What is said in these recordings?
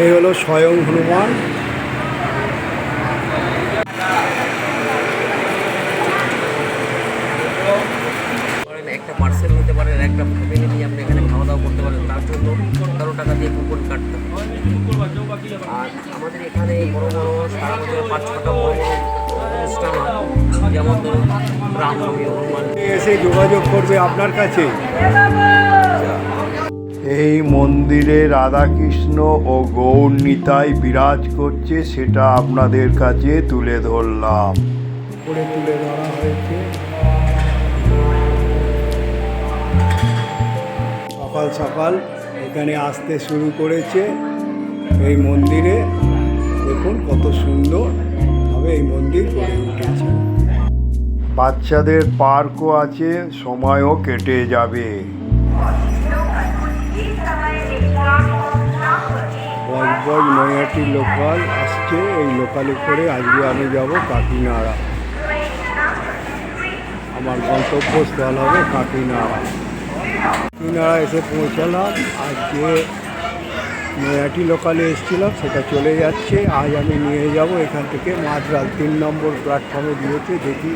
এই হলো স্বয়ং হনুমান। একটা পার্সেল নিতে পারেন একটা ফ্যামিলি নিয়ে আপনি এখানে খাওয়া দাওয়া করতে পারেন তার জন্য তেরো টাকা দিয়ে কুপন কাটতে হয় আর আমাদের এখানে বড় বড় সারা বছর পাঁচ ছটা বড় বড় অনুষ্ঠান যেমন ধরুন রামনবমী হনুমান এসে যোগাযোগ করবে আপনার কাছে। এই মন্দিরে রাধাকৃষ্ণ ও গৌর নিতাই বিরাজ করছে সেটা আপনাদের কাছে তুলে ধরলাম। করে তুলে ধরা হয়েছে। সকাল সকাল এখানে আসতে শুরু করেছে এই মন্দিরে। দেখুন কত সুন্দর ভাবে এই মন্দির গড়ে উঠেছে। বাচ্চাদের পার্কও আছে সময়ও কেটে যাবে। বজবজ নৈহাটি লোকাল। আসছে এই লোকালে করে আজকে আমি যাব কাকিনাড়া। আমার গন্তব্যস্থল হবে কাকিনাড়া। কাকিনাড়া এসে পৌঁছালাম। আজকে নৈহাটি লোকালে এসেছিলাম, সেটা চলে যাচ্ছে। আজ আমি নিয়ে যাব এখান থেকে মাঝরাত তিন নম্বর প্ল্যাটফর্মে দিয়েছে, দেখি।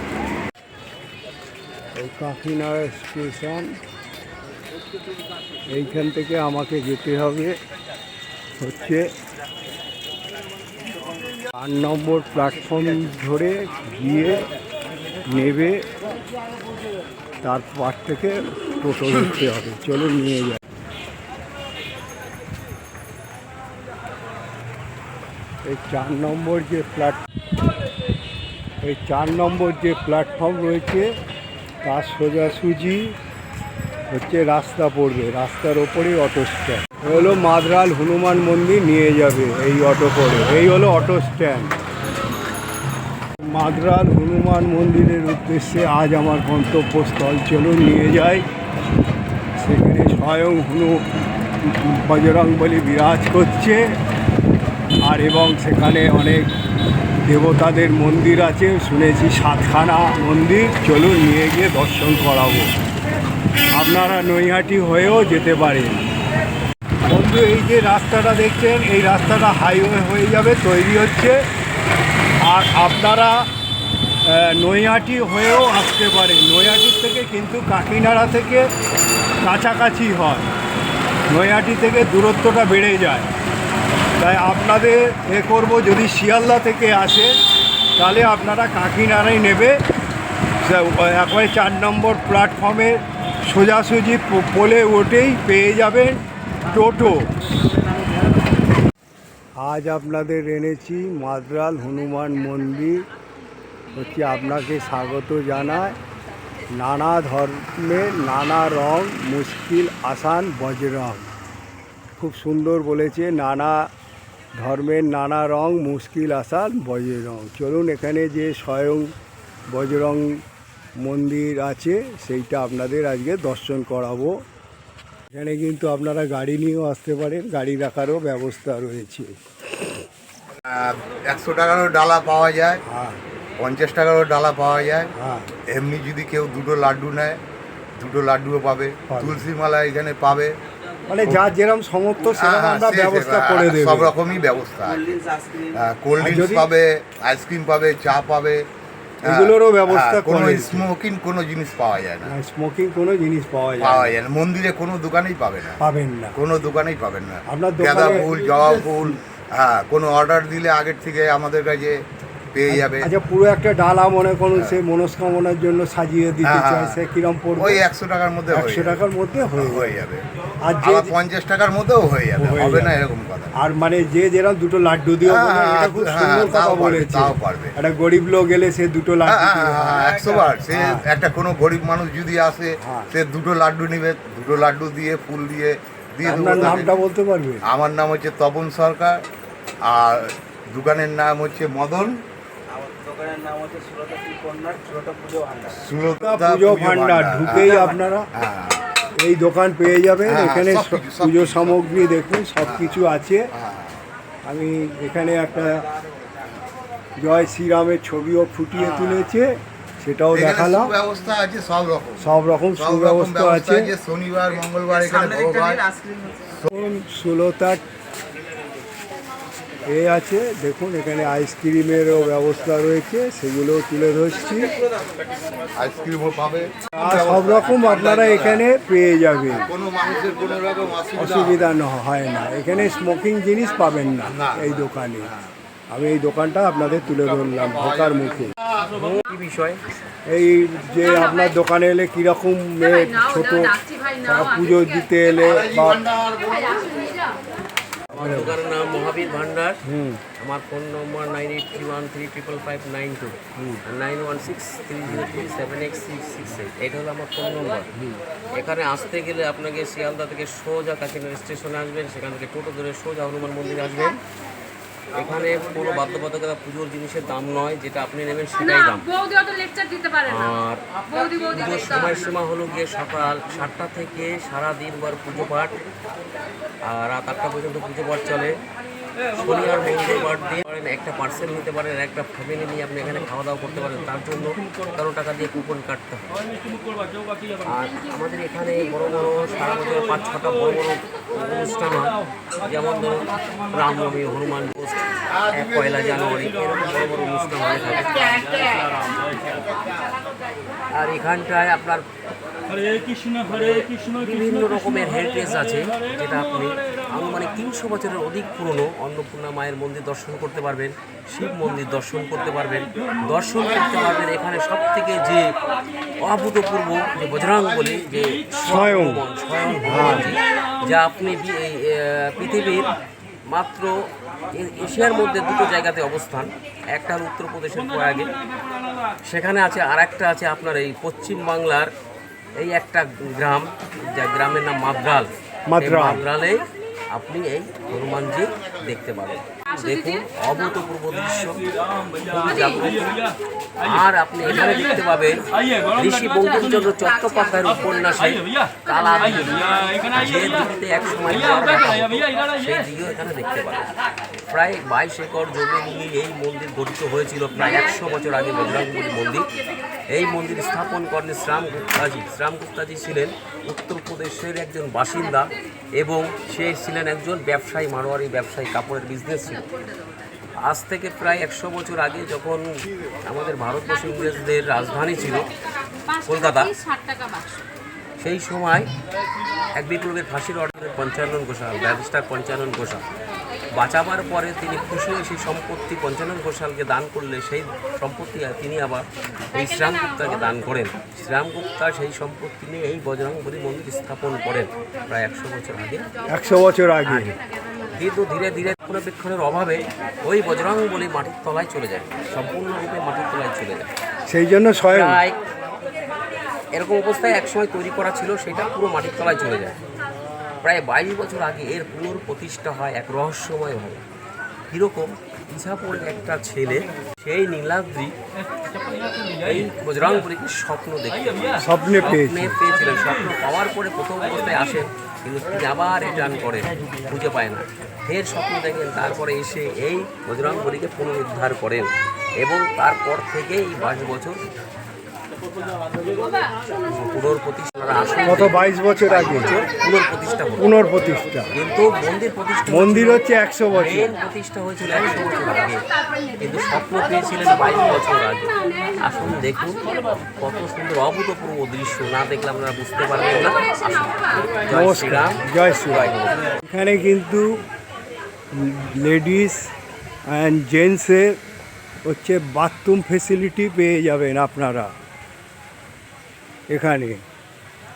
এই কাকিনাড়া স্টেশন। এইখান থেকে আমাকে যেতে হবে হচ্ছে চার নম্বর প্ল্যাটফর্ম ধরে গিয়ে নেবে, তার তারপর থেকে টোটো ধরতে হবে। চলুন নিয়ে যাই। এই চার নম্বর যে প্ল্যাট এই চার নম্বর যে প্ল্যাটফর্ম রয়েছে, তার সোজাসুজি হচ্ছে রাস্তা পড়বে, রাস্তার ওপরেই অটো স্ট্যান্ড হলো মাদরাল হনুমান মন্দির, নিয়ে যাবে এই অটো করে। এই হলো অটো স্ট্যান্ড মাদরাল হনুমান মন্দিরের উদ্দেশ্যে আজ আমার গন্তব্যস্থল। চলুন নিয়ে যাই। সেখানে স্বয়ং হনু বজরং বিরাজ করছে। আর এবং সেখানে অনেক দেবতাদের মন্দির আছে। শুনেছি সাতখানা মন্দির। চলুন নিয়ে গিয়ে দর্শন করাবো। আপনারা নৈহাটি হয়েও যেতে পারেন। বন্ধু, এই যে রাস্তাটা দেখছেন, এই রাস্তাটা হাইওয়ে হয়ে যাবে, তৈরি হচ্ছে। আর আপনারা নৈহাটি হয়েও আসতে পারেন। নৈহাটির থেকে কিন্তু কাকিনাড়া থেকে কাছাকাছি হয়। নৈহাটি থেকে দূরত্বটা বেড়ে যায়। তাই আপনাদের এ করব, যদি শিয়ালদা থেকে আসে, তাহলে আপনারা কাকিনাড়াই নেবে। একবারে চার নম্বর প্ল্যাটফর্মে সোজাসুজি পোলে ওঠেই পেয়ে যাবেন টোটো। আজ আপনাদের এনেছি মাদ্রাল হনুমান মন্দির। হচ্ছে আপনাকে স্বাগত জানায় নানা ধর্মের নানা রং, মুশকিল, আসান, বজরং। খুব সুন্দর বলেছে, নানা ধর্মের নানা রং, মুশকিল, আসান, বজরং। চলুন এখানে যে স্বয়ং বজরং মন্দির আছে সেইটা আপনাদের আজকে দর্শন করাবো। এখানে কিন্তু আপনারা গাড়ি নিয়েও আসতে পারেন গাড়ি রাখারও ব্যবস্থা রয়েছে। একশো টাকারও ডালা পাওয়া যায় হ্যাঁ। পঞ্চাশ টাকারও ডালা পাওয়া যায়। হ্যাঁ। এমনি যদি কেউ দুটো লাড্ডু নেয় দুটো লাড্ডুও পাবে। তুলসী মালা এখানে পাবে। মানে যা যেরকম সমর্থ সেরকম হ্যাঁ, আমরা সে- সে- ব্যবস্থা করে দেবো। সব রকমই ব্যবস্থা কোল্ড ড্রিঙ্কস পাবে আইসক্রিম পাবে চা পাবে। এগুলোরও ব্যবস্থা হ্যাঁ, কোনো স্মোকিং কোনো জিনিস পাওয়া যায় না। স্মোকিং কোনো জিনিস পাওয়া যায় পাওয়া না। যায় না। মন্দিরে কোনো দোকানেই পাবে না। পাবেন না। কোনো দোকানেই পাবেন না। আপনার গাঁদা ফুল জবা ফুল হ্যাঁ কোনো অর্ডার দিলে আগের থেকে আমাদের কাছে পেয়ে যাবে। আচ্ছা পুরো একটা ডালা মনে করুন সে মনস্কামনার জন্য সাজিয়ে দিতে হ্যাঁ, চায়। সে কিরম পড়বে? ওই একশো টাকার মধ্যে একশো। টাকার মধ্যে হয়ে হয়ে যাবে। আর যে পঞ্চাশ টাকার মধ্যেও হয়ে যাবে। হবে না এরকম কথা। আর মানে যে যেরকম দুটো লাড্ডু দিও হ্যাঁ, এটা হ্যাঁ, খুব সুন্দর কথা বলেছে। একটা গরিব লোক এলে সে দুটো লাড্ডু একশো বার। সে। একটা কোনো গরিব মানুষ যদি আসে। সে দুটো লাড্ডু নিবে দুটো লাড্ডু দিয়ে ফুল দিয়ে দিয়ে আপনার নামটা বলতে পারবে? আমার নাম হচ্ছে তপন সরকার আর দোকানের নাম হচ্ছে মদন সুলতা পুজো ভান্ডার। ঢুকেই হ্যাঁ, আপনারা হ্যাঁ, এই দোকান পেয়ে যাবেন হ্যাঁ, এখানে পুজো সামগ্রী দেখুন সব কিছু আছে। আমি এখানে একটা জয় শ্রীরামের ছবিও ফুটিয়ে। তুলেছে সেটাও দেখালাম। সুব্যবস্থা আছে সব রকম। সব রকম সুব্যবস্থা আছে। শনিবার মঙ্গলবার এখানে ভোগ সুলতার এ আছে দেখুন এখানে আইসক্রিমেরও ব্যবস্থা রয়েছে সেগুলো তুলে ধরছি। আইসক্রিমও পাবে। সব রকম আপনারা এখানে পেয়ে যাবেন। কোনো মানুষের কোনো রকম অসুবিধা অসুবিধা ন- হয় না। এখানে স্মোকিং জিনিস পাবেন না। এই দোকানে। আমি এই দোকানটা আপনাদের তুলে ধরলাম ঢোকার মুখে। বিষয়? এই যে আপনার দোকানে এলে কীরকম ছোট তারা পুজো দিতে এলে বা আমার দোকানের নাম মহাবীর ভান্ডার। আমার phone number nine eight three one three triple five nine two. Nine one six three zero three seven eight six six eight. এটা হলো আমার ফোন নম্বর। এখানে আসতে গেলে আপনাকে শিয়ালদা থেকে সোজা কাকিনাড়া স্টেশনে আসবেন। সেখান থেকে টোটো ধরে সোজা হনুমান মন্দিরে আসবেন। এখানে কোনো বাধ্যবাধকতা পুজোর জিনিসের দাম নয় যেটা আপনি নেবেন সেটাই দাম। আর পুজোর সময়সীমা হলো গিয়ে সকাল সাতটা থেকে সারা দিনবার পুজো পাঠ আর রাত আটটা পর্যন্ত পুজো পাঠ চলে। শনি আর মঙ্গলবার, দিন পারেন, একটা পার্সেল নিতে পারেন, একটা ফ্যামিলি নিয়ে আপনি এখানে খাওয়া দাওয়া করতে পারেন, তার জন্য তেরো টাকা দিয়ে কুপন কাটতে হয় আর আমাদের এখানে বড় বড়, সারা বছর পাঁচ ছটা বড় বড় অনুষ্ঠান হয়, যেমন ধরুন রামনবমী, হনুমান এক পয়লা জানুয়ারি বড় বড় অনুষ্ঠান হয়ে আর এখানটায় আপনার হরে কৃষ্ণ হরে কৃষ্ণ বিভিন্ন রকমের হেরিটেজ আছে যেটা আপনি আনুমানিক তিনশো বছরের অধিক পুরনো অন্নপূর্ণা মায়ের মন্দির দর্শন করতে পারবেন শিব মন্দির দর্শন করতে পারবেন। দর্শন করতে পারবেন এখানে সব থেকে যে অভূতপূর্ব যে বজরাং বলে যে স্বয়ং। স্বয়ং হনুমানজি যা আপনি পৃথিবীর মাত্র এশিয়ার মধ্যে দুটো জায়গাতে অবস্থান। একটা হলো উত্তরপ্রদেশের প্রয়াগে। সেখানে আছে আর একটা আছে আপনার এই পশ্চিম বাংলার এই একটা গ্রাম যা গ্রামের নাম মাদ্রাল মাদ্রাল। মাদ্রালে আপনি এই হনুমানজি দেখতে পাবেন। দেখুন অভূতপূর্ব দৃশ্য। আর আপনি এখানে দেখতে পাবেন ঋষি বঙ্কিমচন্দ্র চট্টোপাধ্যায়ের উপন্যাসে কালা যে এক সময় সেই এখানে দেখতে পাবেন। প্রায় বাইশ একর জমি নিয়ে এই মন্দির গঠিত হয়েছিল প্রায় একশো বছর আগে বজরংবলী মন্দির। এই মন্দির স্থাপন করেন শ্রাম গুপ্তাজি। শ্রাম গুপ্তাজি ছিলেন উত্তরপ্রদেশের একজন বাসিন্দা এবং সে ছিলেন একজন ব্যবসায়ী, মারোয়ারি ব্যবসায়ী, কাপড়ের বিজনেস ছিল। আজ থেকে প্রায় একশো বছর আগে যখন আমাদের ভারতবর্ষ ইংরেজদের রাজধানী ছিল কলকাতা, সেই সময় এক বিপ্লবের ফাঁসির অর্ডারের পঞ্চানন ঘোষাল ব্যারিস্টার পঞ্চানন ঘোষাল বাঁচাবার পরে তিনি খুশি হয়ে সেই সম্পত্তি পঞ্চানন ঘোষালকে দান করলে সেই সম্পত্তি তিনি আবার এই শ্রীরামগুপ্তাকে দান করেন। শ্রীরামগুপ্তা সেই সম্পত্তি নিয়ে এই বজরংবলী মন্দির স্থাপন করেন প্রায় একশো বছর আগে। একশো বছর আগে। কিন্তু ধীরে ধীরে রক্ষণাবেক্ষণের অভাবে ওই বজরংবলী মাটির তলায় চলে যায়। সম্পূর্ণরূপে মাটির তলায় চলে যায়। সেই জন্য স্বয়ং প্রায় এরকম অবস্থায় একসময় তৈরি করা ছিল সেটা পুরো মাটির তলায় চলে যায়। প্রায় বাইশ বছর আগে এর পুনর্প্রতিষ্ঠা হয় এক রহস্যময়ভাবে কীরকম? ইছাপুরের একটা ছেলে সেই নীলাদ্রি এই বজরংবলীকে স্বপ্ন দেখে। স্বপ্নে স্বপ্নে পেয়েছিলেন স্বপ্ন পাওয়ার পরে প্রথম অবস্থায় আসেন কিন্তু তিনি আবার রিটার্ন করেন খুঁজে পায় না। ফের স্বপ্ন দেখেন তারপরে এসে এই বজরংবলীকে পুনরুদ্ধার করেন। এবং তারপর থেকে এই বাইশ বছর বাইশ বছর আগে পুনর্প্রতিষ্ঠা পুনর্প্রতিষ্ঠা। কিন্তু মন্দির প্রতিষ্ঠা মন্দির হচ্ছে একশো বছর। প্রতিষ্ঠা হয়েছিল একশো বছর আগে। কিন্তু স্বপ্ন পেয়েছিলেন বাইশ বছর আগে। আসুন দেখুন কত সুন্দর অভূতপূর্ব দৃশ্য। না দেখলে আপনারা বুঝতে পারবেন না। জয় শ্রীরাম। জয় শ্রীরাম। এখানে কিন্তু লেডিস অ্যান্ড জেন্টসের হচ্ছে বাথরুম ফেসিলিটি পেয়ে যাবেন আপনারা। এখানে।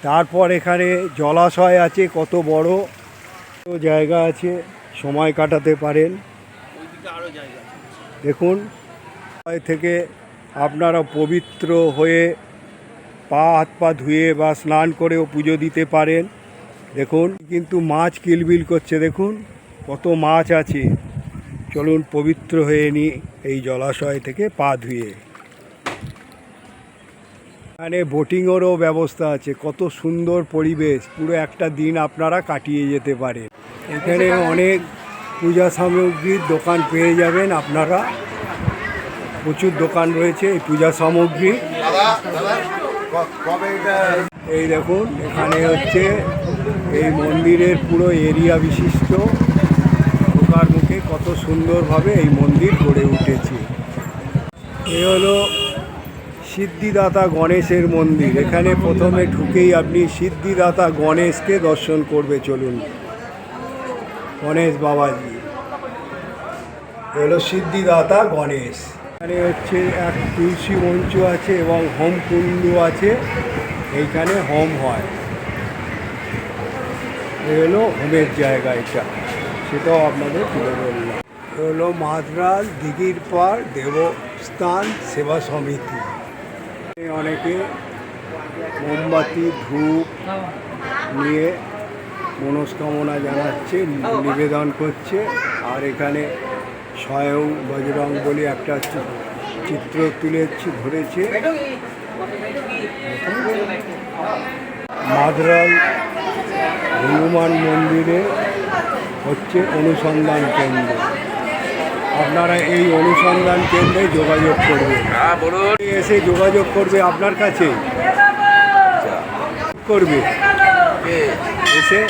তারপর এখানে জলাশয় আছে, কত বড়। জায়গা আছে, সময় কাটাতে পারেন। দেখুন থেকে আপনারা পবিত্র হয়ে পা হাত পা ধুয়ে বা স্নান করেও পুজো দিতে পারেন। দেখুন, কিন্তু মাছ কিলবিল করছে, দেখুন, কত মাছ আছে। চলুন পবিত্র হয়ে নি এই জলাশয় থেকে পা ধুয়ে। এখানে বোটিংয়েরও ব্যবস্থা আছে, কত সুন্দর পরিবেশ, পুরো একটা দিন আপনারা কাটিয়ে যেতে পারে। এখানে অনেক পূজা সামগ্রীর দোকান পেয়ে যাবেন আপনারা। প্রচুর দোকান রয়েছে এই পূজা সামগ্রী। এই দেখুন, এখানে হচ্ছে এই মন্দিরের পুরো এরিয়া বিশিষ্ট। ঢোকার মুখে কত সুন্দরভাবে এই মন্দির গড়ে উঠেছে। এ হলো সিদ্ধিদাতা গণেশের মন্দির। এখানে প্রথমে ঢুকেই আপনি সিদ্ধিদাতা গণেশকে দর্শন করবে, চলুন। গণেশ বাবাজি। হলো সিদ্ধিদাতা গণেশ। এখানে হচ্ছে এক তুলসী মঞ্চ আছে এবং হোম কুণ্ড আছে। এইখানে হোম হয়। এ হলো হোমের জায়গা এটা। সেটাও আপনাদের তুলে ধরলাম। হলো মাদ্রাল দিঘির পাড়, দেবস্থান, সেবা সমিতি। অনেকে মোমবাতি, ধূপ নিয়ে মনস্কামনা জানাচ্ছে, নিবেদন করছে, আর এখানে স্বয়ং বজরং বলে একটা চিত্র তুলেছে, ধরেছে। মাদ্রাল হনুমান মন্দিরে হচ্ছে অনুসন্ধান কেন্দ্র। আপনারা এই অনুসন্ধান কেন্দ্রে যোগাযোগ করবেন হ্যাঁ বলুন। এসে যোগাযোগ করবে আপনার কাছে। করবে। এসে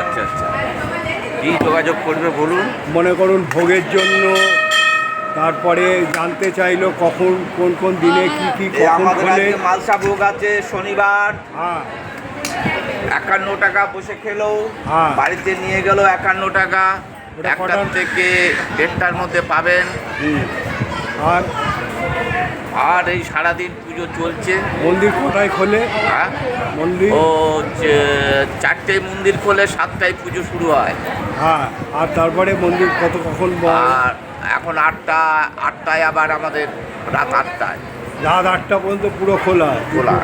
আচ্ছা আচ্ছা। কি যোগাযোগ করবে বলুন? মনে করুন ভোগের জন্য তারপরে জানতে চাইলো কখন কোন কোন দিনে কি কি কখন খোলে। মালসা ভোগ আছে শনিবার। হ্যাঁ। একান্ন টাকা বসে খেলো। হ্যাঁ। বাড়িতে নিয়ে গেল একান্ন টাকা। একটার থেকে দেড়টার মধ্যে পাবেন। আর? আর এই সারাদিন পুজো চলছে। মন্দির কোথায় খোলে? হ্যাঁ? মন্দির? ও চারটে মন্দির খোলে সাতটায় পুজো শুরু হয়। হ্যাঁ আর তারপরে মন্দির কত কখন আর এখন আটটা আটটায় আবার আমাদের রাত আটটায়। রাত আটটা পর্যন্ত পুরো খোলা? খোলা।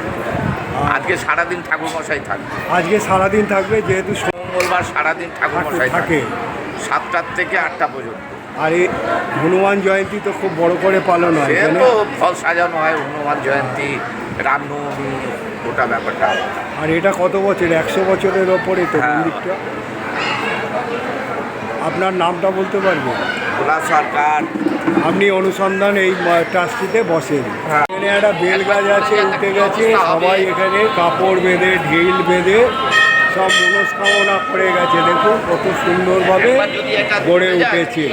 আজকে সারাদিন ঠাকুর মশাই থাকবে। আজকে সারাদিন থাকবে যেহেতু মঙ্গলবার সারাদিন ঠাকুর মশাই থাকে। সাতটার থেকে আটটা পর্যন্ত। আর এই হনুমান জয়ন্তী তো খুব বড় করে পালন হয় সে তো ফল সাজানো হয় হনুমান জয়ন্তী রামনবমী গোটা ব্যাপারটা। আর এটা কত বছর? একশো বছরের ওপরে তো হ্যাঁ। মন্দিরটা? আপনার নামটা বলতে পারবেন? ভোলা সরকার। আপনি অনুসন্ধান এই ট্রাস্টিতে বসেন। হ্যাঁ। এখানে একটা বেল গাছ আছে উঠে গেছে সবাই এখানে কাপড় বেঁধে ঢিল বেঁধে সব মনস্কামনা করে গেছে। দেখুন কত সুন্দরভাবে গড়ে উঠেছে।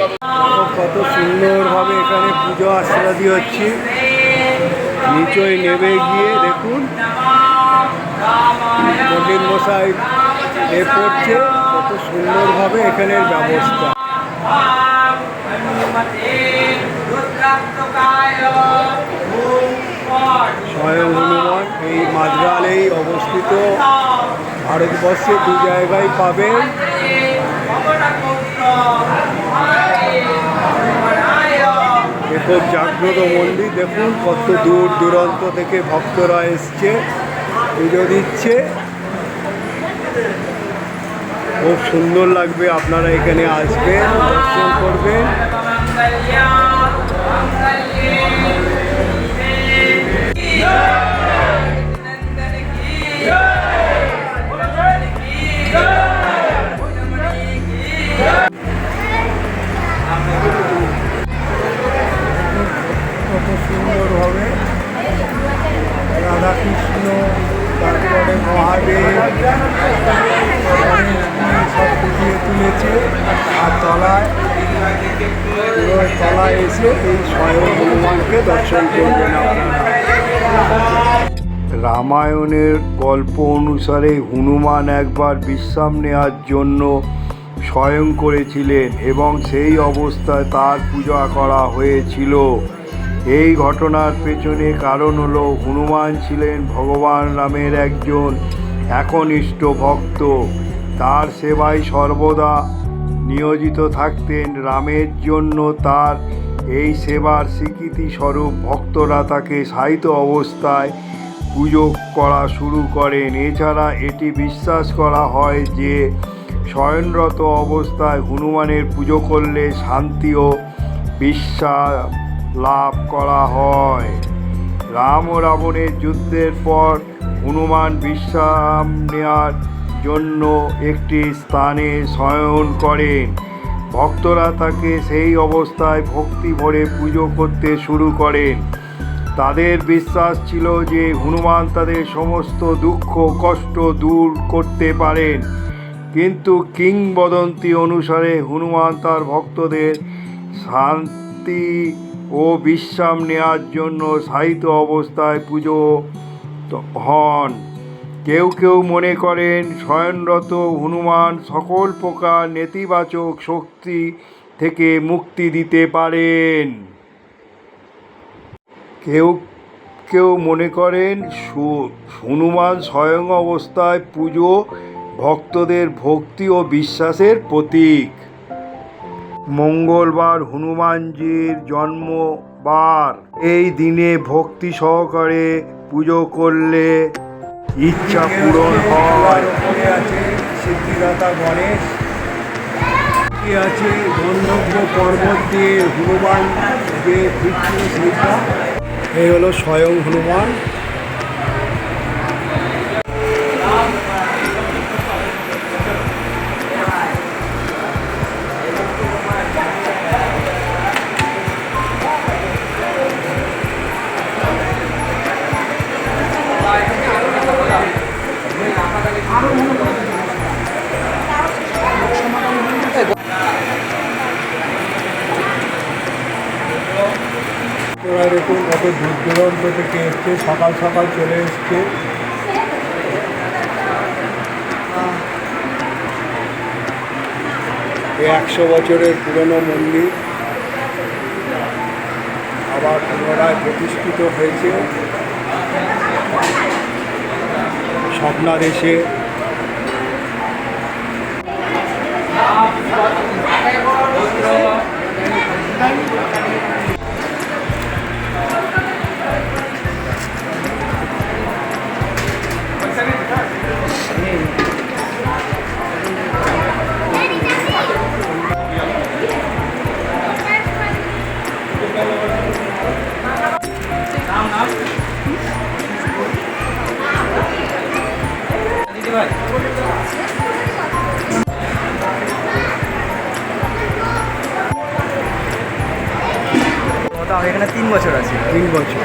কত সুন্দরভাবে এখানে পুজো আশ্রাদি হচ্ছে। নিচয় নেমে গিয়ে দেখুন। পণ্ডিত মশাই এ করছে। কত সুন্দরভাবে এখানের ব্যবস্থা। স্বয়ং হনুমান এই মাদ্রালেই অবস্থিত ভারতবর্ষে দু জায়গায় পাবেন। খুব জাগ্রত মন্দির, দেখুন কত দূর দূরান্ত থেকে ভক্তরা এসছে, পুজো দিচ্ছে। খুব সুন্দর লাগবে, আপনারা এখানে আসবেন, দর্শন করবেন। সুন্দরভাবে রাধাকৃষ্ণ তারপরে মহাদেব সব ফুটিয়ে তুলেছে আর তলায় তলায় এসে এই স্বয়ং হনুমানকে দর্শন করবেন আপনারা রামায়ণের গল্প অনুসারে হনুমান একবার বিশ্রাম নেওয়ার জন্য স্বয়ং করেছিলেন এবং সেই অবস্থায় তার পূজা করা হয়েছিল। এই ঘটনার পেছনে কারণ হলো হনুমান ছিলেন ভগবান রামের একজন একনিষ্ঠ ভক্ত। তার সেবায় সর্বদা নিয়োজিত থাকতেন। রামের জন্য তার এই সেবার স্বীকৃতি স্বরূপ ভক্তরা তাকে সাহিত্য অবস্থায় পুজো করা শুরু করেন। এছাড়া এটি বিশ্বাস করা হয় যে শয়নরত অবস্থায় হনুমানের পুজো করলে শান্তি ও বিশ্বাস লাভ করা হয়। রাম ও রাবণের যুদ্ধের পর হনুমান বিশ্রাম নেওয়ার জন্য একটি স্থানে শয়ন করেন। ভক্তরা তাকে সেই অবস্থায় ভক্তি ভরে পুজো করতে শুরু করেন। তাদের বিশ্বাস ছিল যে হনুমান তাদের সমস্ত দুঃখ, কষ্ট দূর করতে পারেন। কিন্তু কিংবদন্তি অনুসারে হনুমান তার ভক্তদের শান্তি ও বিশ্রাম নেওয়ার জন্য সাহিত্য অবস্থায় পুজো হন। কেউ কেউ মনে করেন স্বয়ংরত হনুমান সকল প্রকার নেতিবাচক শক্তি থেকে মুক্তি দিতে পারেন। কেউ কেউ মনে করেন হনুমান স্বয়ং অবস্থায় পুজো ভক্তদের ভক্তি ও বিশ্বাসের প্রতীক। মঙ্গলবার হনুমানজির জন্মবার। এই দিনে ভক্তি সহকারে পুজো করলে ইচ্ছা পূরণ আছে সিদ্ধিদাতা গণেশ? কি আছে গন্ধব্য পর্বত দিয়ে হনুমান যে ফিরছিল এই হলো স্বয়ং হনুমান। কত দূর দূরান্ত থেকে এসছে? সকাল সকাল চলে এসছে। একশো বছরের পুরনো মন্দির আবার পুনরায় প্রতিষ্ঠিত হয়েছে। স্বপ্নাদেশে মতো এখানে তিন বছর আছি। তিন বছর।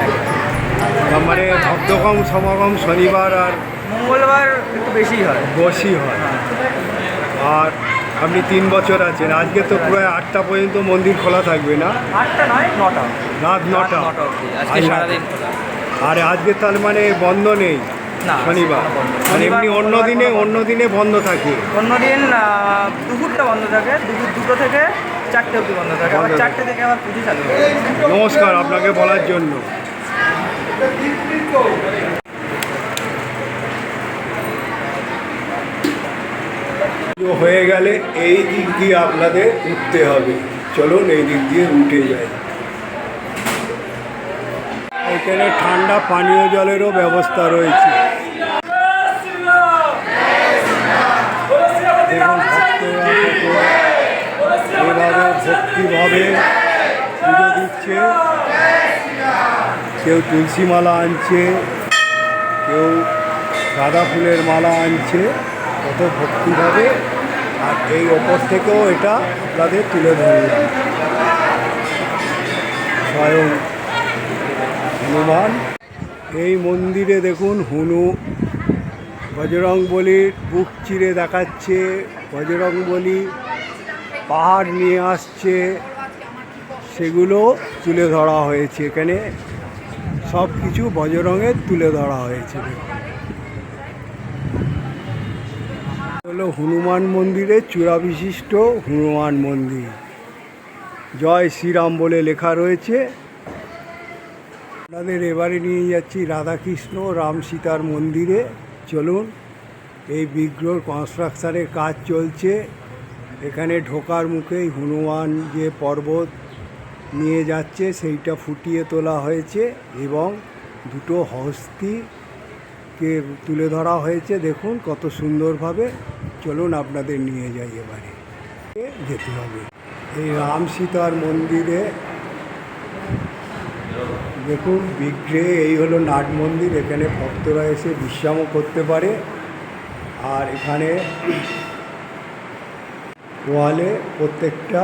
মানে ভক্তকম সমাগম শনিবার আর মঙ্গলবার একটু বেশিই হয়। বসি হয়। আর আপনি তিন বছর আছেন। আজকে তো প্রায় আটটা পর্যন্ত মন্দির খোলা থাকবে না? আটটা নয় নটা। রাত নটা। আর আজকে তার মানে বন্ধ নেই। না, শনিবার। মানে এমনি অন্য দিনে অন্য দিনে বন্ধ থাকে। অন্যদিন আহ, দুপুরটা বন্ধ থাকে দুপুর দুটো থেকে চারটে অবধি বন্ধ থাকে। আবার চারটে থেকে আবার পুজো চালু নমস্কার আপনাকে বলার জন্য। হয়ে গেলে এই দিক দিয়ে আপনাদের উঠতে হবে। চলুন এই দিক দিয়ে উঠে যাই। এখানে ঠান্ডা পানীয় জলেরও ব্যবস্থা রয়েছে। ভক্তিভাবে পুজো দিচ্ছে। কেউ তুলসী মালা আনছে। কেউ গাঁদা ফুলের মালা আনছে। কত ভক্তিভাবে। আর এই ওপর থেকেও এটা আপনাদের তুলে ধরলাম। স্বয়ং হনুমান। এই মন্দিরে দেখুন হনু। বজরং বলির বুক চিরে দেখাচ্ছে। বজরং বলি পাহাড় নিয়ে আসছে। সেগুলো তুলে ধরা হয়েছে এখানে। সব কিছু বজরঙের তুলে ধরা হয়েছে। হলো হনুমান মন্দিরের চূড়া বিশিষ্ট হনুমান মন্দির। জয় শ্রীরাম বলে লেখা রয়েছে। আপনাদের এবারে নিয়ে যাচ্ছি রাধাকৃষ্ণ রাম সীতার মন্দিরে। চলুন, এই বিগ্রহ কনস্ট্রাকশানের কাজ চলছে। এখানে ঢোকার মুখেই হনুমান যে পর্বত নিয়ে যাচ্ছে, সেইটা ফুটিয়ে তোলা হয়েছে এবং দুটো হস্তিকে তুলে ধরা হয়েছে। দেখুন কত সুন্দরভাবে। চলুন আপনাদের নিয়ে যাই এবারে। যেতে হবে। এই রাম সীতার মন্দিরে দেখুন বিগ্রহে, এই হলো নাট মন্দির, এখানে ভক্তরা এসে বিশ্রামও করতে পারে। আর এখানে ওয়ালে প্রত্যেকটা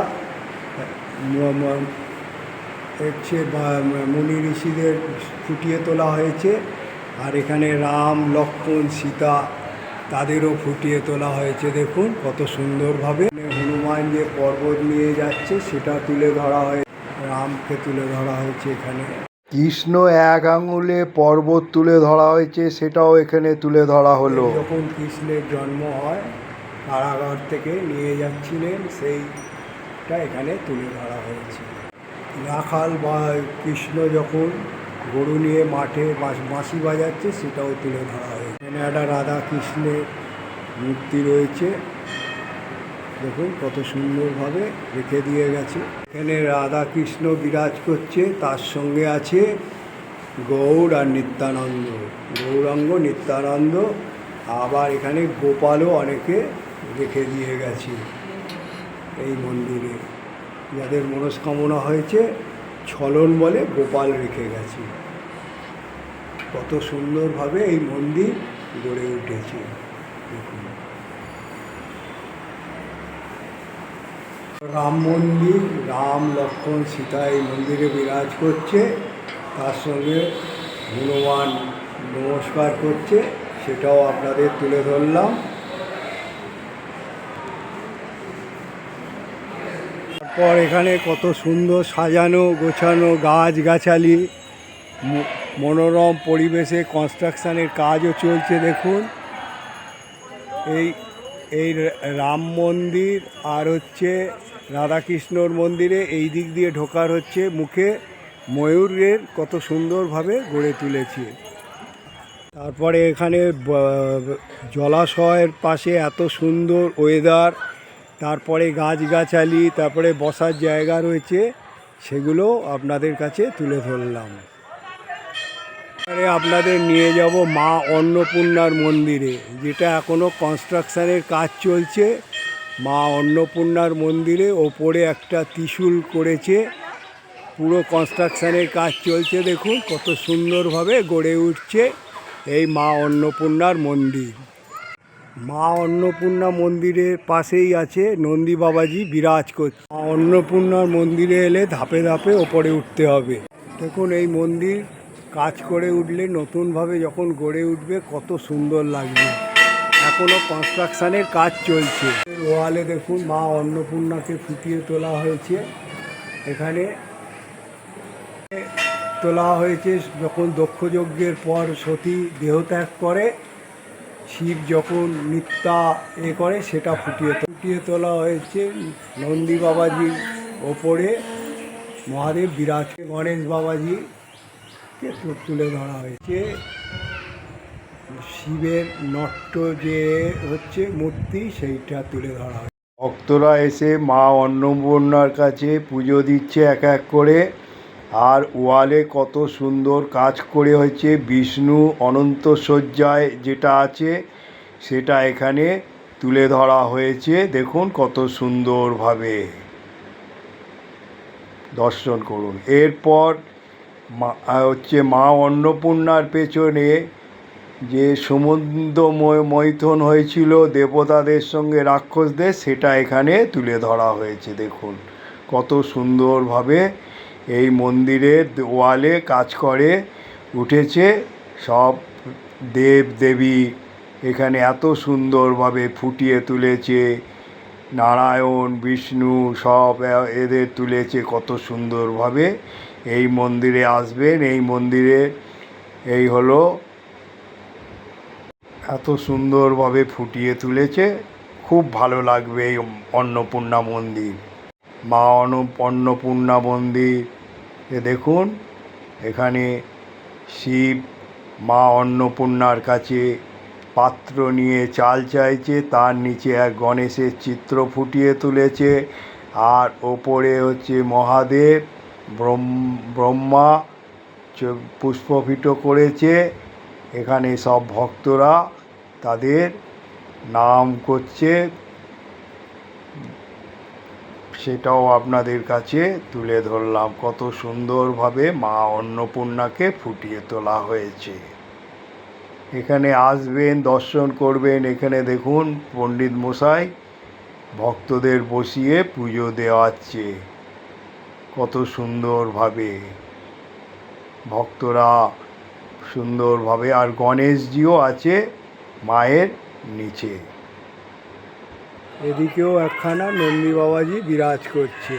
হচ্ছে মুনি ঋষিদের ফুটিয়ে তোলা হয়েছে। আর এখানে রাম লক্ষ্মণ সীতা তাদেরও ফুটিয়ে তোলা হয়েছে দেখুন কত সুন্দরভাবে। হনুমান যে পর্বত নিয়ে যাচ্ছে সেটা তুলে ধরা হয় রামকে তুলে ধরা হয়েছে এখানে। কৃষ্ণ এক আঙুলে পর্বত তুলে ধরা হয়েছে সেটাও এখানে তুলে ধরা হলো। যখন কৃষ্ণের জন্ম হয় কারাগার থেকে নিয়ে যাচ্ছিলেন সেইটা এখানে তুলে ধরা হয়েছে। রাখাল বা কৃষ্ণ যখন গরু নিয়ে মাঠে বাঁশ- বাজাচ্ছে, সেটাও তুলে ধরা হয়েছে। এখানে একটা রাধা কৃষ্ণের মূর্তি রয়েছে। দেখুন কত সুন্দরভাবে রেখে দিয়ে গেছে। এখানে রাধা কৃষ্ণ বিরাজ করছে, তার সঙ্গে আছে গৌর আর নিত্যানন্দ। গৌরাঙ্গ, নিত্যানন্দ, আবার এখানে গোপালও অনেকে রেখে দিয়ে গেছে এই মন্দিরে। যাদের মনস্কামনা হয়েছে, ছলন বলে গোপাল রেখে গেছে। কত সুন্দরভাবে এই মন্দির গড়ে উঠেছে, দেখুন। রাম মন্দির, রাম, লক্ষ্মণ, সীতা এই মন্দিরে বিরাজ করছে। তার সঙ্গে হনুমান নমস্কার করছে, সেটাও আপনাদের তুলে ধরলাম। তারপর এখানে কত সুন্দর সাজানো, গোছানো, গাছগাছালি মনোরম পরিবেশে কনস্ট্রাকশানের কাজও চলছে দেখুন। এই এই রাম মন্দির আর হচ্ছে রাধাকৃষ্ণর মন্দিরে এই দিক দিয়ে ঢোকার হচ্ছে মুখে ময়ূরের কত সুন্দরভাবে গড়ে তুলেছে। তারপরে এখানে জলাশয়ের পাশে এত সুন্দর ওয়েদার তারপরে গাছগাছালি, তারপরে বসার জায়গা রয়েছে, সেগুলো আপনাদের কাছে তুলে ধরলাম। এবারে আপনাদের নিয়ে যাব মা অন্নপূর্ণার মন্দিরে, যেটা এখনও কনস্ট্রাকশানের কাজ চলছে। মা অন্নপূর্ণার মন্দিরে ওপরে একটা ত্রিশূল করেছে। পুরো কনস্ট্রাকশানের কাজ চলছে, দেখুন কত সুন্দরভাবে গড়ে উঠছে এই মা অন্নপূর্ণার মন্দির। মা অন্নপূর্ণা মন্দিরের পাশেই আছে নন্দী বাবাজি বিরাজ করছে মা অন্নপূর্ণার মন্দিরে এলে ধাপে ধাপে ওপরে উঠতে হবে। দেখুন, এই মন্দির কাজ করে উঠলে, নতুনভাবে যখন গড়ে উঠবে, কত সুন্দর লাগবে। এখনও কনস্ট্রাকশনের কাজ চলছে। ওয়ালে দেখুন, মা অন্নপূর্ণাকে ফুটিয়ে তোলা হয়েছে। এখানে তোলা হয়েছে যখন দক্ষযজ্ঞের পর সতী দেহত্যাগ করে। শিব যখন নিত্যা এ করে, সেটা ফুটিয়ে ফুটিয়ে তোলা হয়েছে। নন্দী বাবাজির ওপরে মহাদেব বিরাজ গণেশ বাবাজিকে তুলে ধরা হয়েছে। শিবের নট্য যে হচ্ছে মূর্তি, সেইটা তুলে ধরা হয়েছে। ভক্তরা এসে মা অন্নপূর্ণার কাছে পুজো দিচ্ছে এক এক করে। আর ওয়ালে কত সুন্দর কাজ করে হয়েছে। বিষ্ণু অনন্ত শয্যায় যেটা আছে, সেটা এখানে তুলে ধরা হয়েছে। দেখুন কত সুন্দরভাবে। দর্শন করুন। এরপর হচ্ছে মা অন্নপূর্ণার পেছনে যে সমুদ্রময় মৈথন হয়েছিল দেবতাদের সঙ্গে রাক্ষসদের, সেটা এখানে তুলে ধরা হয়েছে। দেখুন কত সুন্দরভাবে এই মন্দিরের ওয়ালে কাজ করে, উঠেছে সব দেব দেবী। এখানে এত সুন্দরভাবে ফুটিয়ে তুলেছে, নারায়ণ, বিষ্ণু সব এদের তুলেছে কত সুন্দরভাবে। এই মন্দিরে আসবেন, এই মন্দিরে এই হলো এত সুন্দরভাবে ফুটিয়ে তুলেছে। খুব ভালো লাগবে এই অন্নপূর্ণা মন্দির। মা অন্ন অন্নপূর্ণা মন্দির এ দেখুন, এখানে শিব মা অন্নপূর্ণার কাছে পাত্র নিয়ে চাল চাইছে, তার নিচে এক গণেশের চিত্র ফুটিয়ে তুলেছে, আর ওপরে হচ্ছে মহাদেব, ব্রহ্ম- পুষ্পফিট করেছে। এখানে সব ভক্তরা তাদের নাম করছে। সেটাও আপনাদের কাছে তুলে ধরলাম। কত সুন্দরভাবে মা অন্নপূর্ণাকে ফুটিয়ে তোলা হয়েছে। এখানে আসবেন, দর্শন করবেন। এখানে দেখুন পণ্ডিত মশাই ভক্তদের বসিয়ে পুজো দেওয়াচ্ছে। কত সুন্দরভাবে ভক্তরা সুন্দরভাবে। আর গণেশজিও আছে মায়ের নিচে। এদিকেও একখানা নন্দী বাবাজি বিরাজ করছে।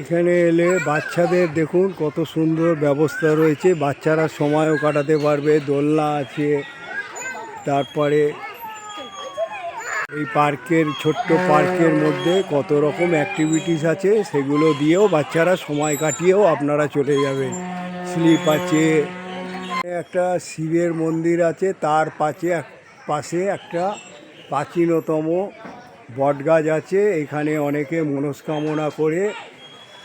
এখানে এলে বাচ্চাদের দেখুন কত সুন্দর ব্যবস্থা রয়েছে। বাচ্চারা সময়ও কাটাতে পারবে, দোলনা আছে, তারপরে এই পার্কের ছোট্ট পার্কের মধ্যে কত রকম অ্যাক্টিভিটিস আছে, সেগুলো দিয়েও বাচ্চারা সময় কাটিয়েও আপনারা চলে যাবেন। স্লিপ আছে, একটা শিবের মন্দির আছে, তার পাশে পাশে একটা প্রাচীনতম বটগাছ আছে, এখানে অনেকে মনস্কামনা করে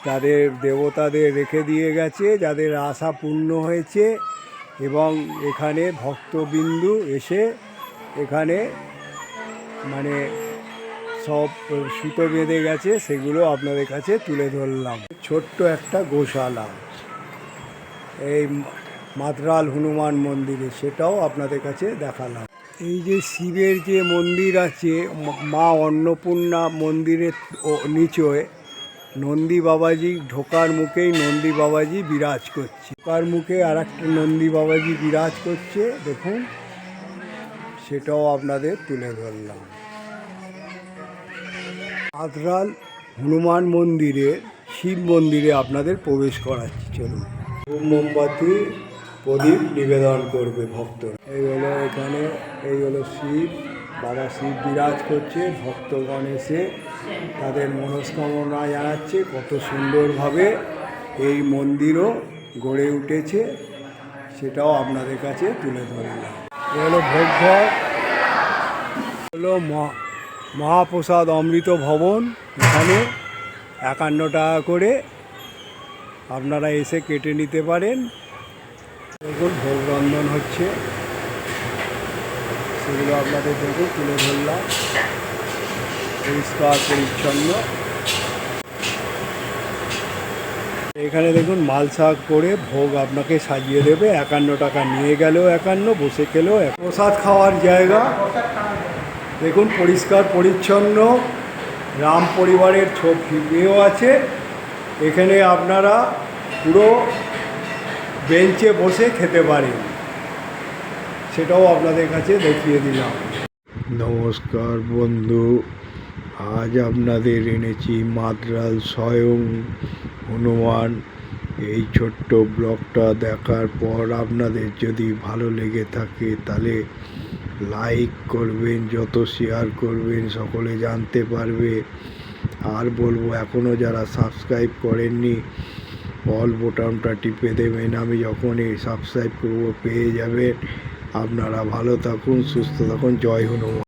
তাদের দেবতাদের রেখে দিয়ে গেছে, যাদের আশা পূর্ণ হয়েছে এবং এখানে ভক্তবিন্দু এসে এখানে মানে সব সুতো বেঁধে গেছে, সেগুলো আপনাদের কাছে তুলে ধরলাম। ছোট্ট একটা গোশালা, এই মাতরাল হনুমান মন্দিরে, সেটাও আপনাদের কাছে দেখালাম। এই যে শিবের যে মন্দির আছে, মা অন্নপূর্ণা মন্দিরের ও- নিচে নন্দী বাবাজি ঢোকার মুখেই নন্দী বাবাজি বিরাজ করছে। ঢোকার মুখে আর একটা নন্দী বাবাজি বিরাজ করছে, দেখুন। সেটাও আপনাদের তুলে ধরলাম। আদ্রাল হনুমান মন্দিরে, শিব মন্দিরে আপনাদের প্রবেশ করাচ্ছি। চলুন। মোমবাতি প্রদীপ নিবেদন করবে ভক্তরা। এই হলো এখানে, এই হলো শিব, বাবা শিব বিরাজ করছে, ভক্তগণ এসে তাদের মনস্কামনা জানাচ্ছে, কত সুন্দরভাবে এই মন্দিরও গড়ে উঠেছে, সেটাও আপনাদের কাছে তুলে ধরলাম। এ হলো ভোগঘর হলো মহা- মহাপ্রসাদ অমৃত ভবন, এখানে একান্ন টাকা করে আপনারা এসে কেটে নিতে পারেন। দেখুন ভোগ রন্ধন হচ্ছে। সেগুলো আপনাদের দেখুন তুলে ধরলাম। পরিষ্কার, পরিচ্ছন্ন। এখানে দেখুন মাল শাক করে ভোগ আপনাকে সাজিয়ে দেবে। একান্ন টাকা নিয়ে গেলেও একান্ন, বসে খেলেও প্রসাদ খাওয়ার জায়গা। দেখুন, পরিষ্কার, পরিচ্ছন্ন। রাম পরিবারের ছবিও আছে। এখানে আপনারা পুরো বেঞ্চে বসে খেতে পারেন সেটাও আপনাদের কাছে দেখিয়ে দিলাম। নমস্কার বন্ধু, আজ আপনাদের এনেছি মাদ্রাল স্বয়ং হনুমান। এই ছোট্ট ব্লগটা দেখার পর আপনাদের যদি ভালো লেগে থাকে, তাহলে লাইক করবেন, যত শেয়ার করবেন, সকলে জানতে পারবে। আর বলব এখনও যারা সাবস্ক্রাইব করেননি অল বোটামটা টিপে দেবেন। আমি যখনই সাবস্ক্রাইব করব, পেয়ে যাবেন। আপনারা ভালো থাকুন, সুস্থ থাকুন। জয় হনুমান।